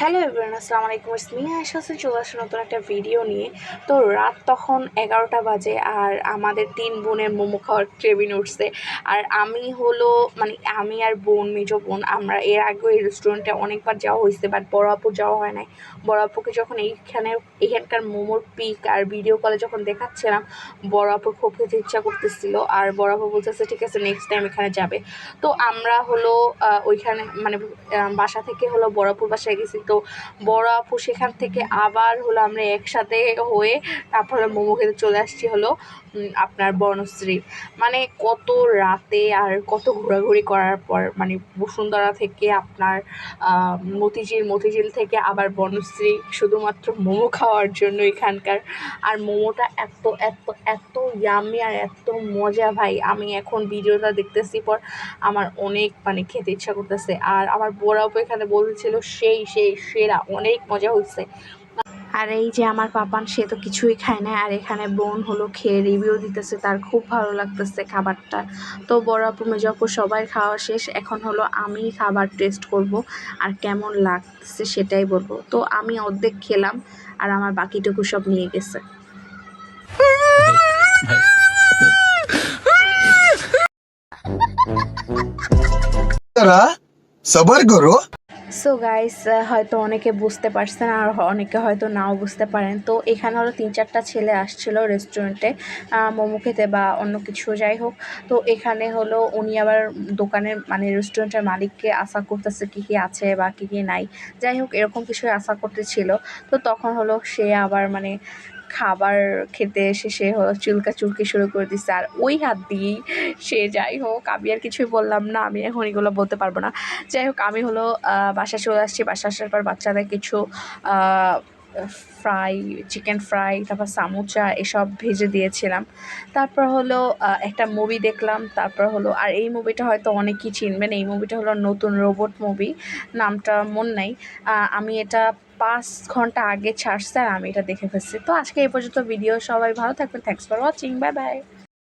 Hello everyone আসসালামু আলাইকুম। ইসমিয়া এসেছে চলে আসছে নতুন একটা ভিডিও নিয়ে। তো রাত তখন এগারোটা বাজে আর আমাদের তিন বোনের মোমো খাওয়ার ক্রেভিন উঠছে। আর আমি হলো মানে আমি আর বোন, মেজো বোন, আমরা এর আগেও এই রেস্টুরেন্টে অনেকবার যাওয়া হয়েছে বাট বড় আপুর যাওয়া হয় নাই। বড় আপুকে যখন এইখানে এখানকার মোমোর পিক আর ভিডিও কলে যখন দেখাচ্ছিলাম, বড় আপুর খুব খেতে ইচ্ছা করতেছিল। আর বড় আপু বলতেছে ঠিক আছে নেক্সট টাইম এখানে যাবে। তো আমরা হলো ওইখানে মানে বাসা থেকে হলো বড়াপুর বাসায় গেছি। তো বড় আপু সেখান থেকে আবার হলো আমরা একসাথে হয়ে তারপরে মোমো খেতে চলে আসছি হলো আপনার বনশ্রী। মানে কত রাতে আর কত ঘোরাঘুরি করার পর মানে বসুন্ধরা থেকে আপনার মতিঝিল মতিঝিল থেকে আবার বনশ্রী শুধুমাত্র মোমো খাওয়ার জন্য এখানকার। আর মোমোটা এত এত এত ইয়ামি আর এত মজা ভাই। আমি এখন ভিডিওটা দেখতেছি পর আমার অনেক মানে খেতে ইচ্ছা করতেছে। আর আমার বড়াও এখানে বলছিল, সেই সেই সেরা অনেক মজা হয়েছে আর এই যে আমার পাপান সে তো কিছুই খায় না আর এখানে বোন হলো খেয়ে রিভিউ দিতেছে তার খুব ভালো লাগতেছে খাবারটা। তো বড় আপু মেজপু সবাই খাওয়া শেষ এখন হলো আমি খাবার টেস্ট করব আর কেমন লাগতেছে সেটাই বলব। তো আমি অর্ধেক খেলাম আর আমার বাকিটুকু সব নিয়ে গেছে। সবার সো গাইস হয়তো অনেকে বুঝতে পারছেন আর অনেকে হয়তো নাও বুঝতে পারেন। তো এখানে হলো তিন চারটা ছেলে আসছিল রেস্টুরেন্টে মোমো খেতে বা অন্য কিছু, যাই হোক। তো এখানে হলো উনি আবার দোকানের মানে রেস্টুরেন্টের মালিককে আশা করতেছে কী কী আছে বা কী কী নাই। যাই হোক, এরকম কিছুই আশা করতেছিল। তো তখন হলো সে আবার মানে খাবার খেতে এসে সে চুলকা চুলকি শুরু করে দিচ্ছে আর ওই হাত দিয়েই সে যাই হোক, আমি আর কিছুই বললাম না, আমি এখন এগুলো বলতে পারব না। যাই হোক, আমি হলো বাসা চলে আসছি। বাসা আসার পর বাচ্চাদের কিছু ফ্রাই চিকেন ফ্রাই তারপর সামুচা এসব ভেজে দিয়েছিলাম। তারপর হলো একটা মুভি দেখলাম। তারপর হলো, আর এই মুভিটা হয়তো অনেকেই চিনবেন। এই মুভিটা হলো নতুন রোবট মুভি নামটা মন নাই। আমি এটা পাঁচ ঘণ্টা আগে ছাড়ছে আর আমি এটা দেখে ফেলছি। তো আজকে এই পর্যন্ত ভিডিও সবাই ভালো থাকবেন। Thanks for watching bye bye